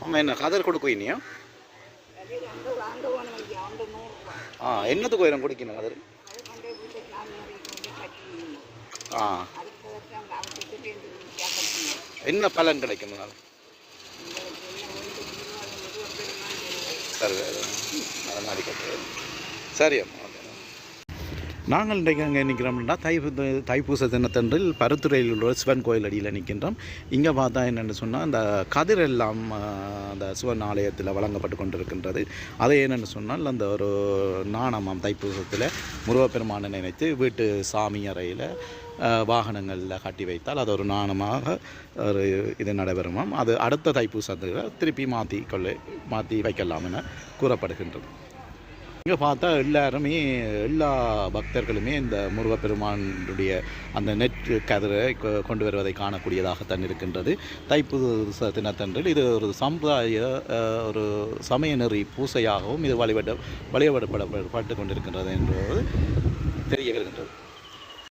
அவங்க என்ன கதர் கொடுக்குறீங்க ஆ என்னத்துக்கு உயரம் கொடுக்கணும் கதர் ஆ என்ன பலன் கிடைக்கும் சரி அது மாதிரி சரி அம்மா நாங்கள் இன்றைக்கு அங்கே நிற்கிறோம்னா தை தைப்பூச தினத்தன்றில் பருத்துறையில் உள்ள சிவன் கோயில் அடியில் நிற்கின்றோம். இங்கே பார்த்தா என்னென்னு சொன்னால் அந்த கதிர் எல்லாம் அந்த சிவன் ஆலயத்தில் வழங்கப்பட்டு கொண்டிருக்கின்றது. அது என்னென்னு சொன்னால் அந்த ஒரு நாணமாம் தைப்பூசத்தில் முருகப்பெருமானை நினைத்து வீட்டு சாமி அறையில் வாகனங்களில் கட்டி வைத்தால் அது ஒரு நாணமாக ஒரு இது நடைபெறுமாம் அது அடுத்த தைப்பூசத்தில் திருப்பி மாற்றி கொள்ள மாற்றி வைக்கலாம் என கூறப்படுகின்றது. இங்கே பார்த்தா எல்லாருமே எல்லா பக்தர்களுமே இந்த முருகப்பெருமானுடைய அந்த நெட் கதிரை கொ- கொண்டு வருவதை காணக்கூடியதாகத்தான் இருக்கின்றது. தைப்பூச தினத்தன்றில் இது ஒரு சமுதாய ஒரு சமய நெறி பூசையாகவும் இது வழிபட வழிபடப்படப்பட்டு கொண்டிருக்கின்றது என்பது தெரிய வருகின்றது.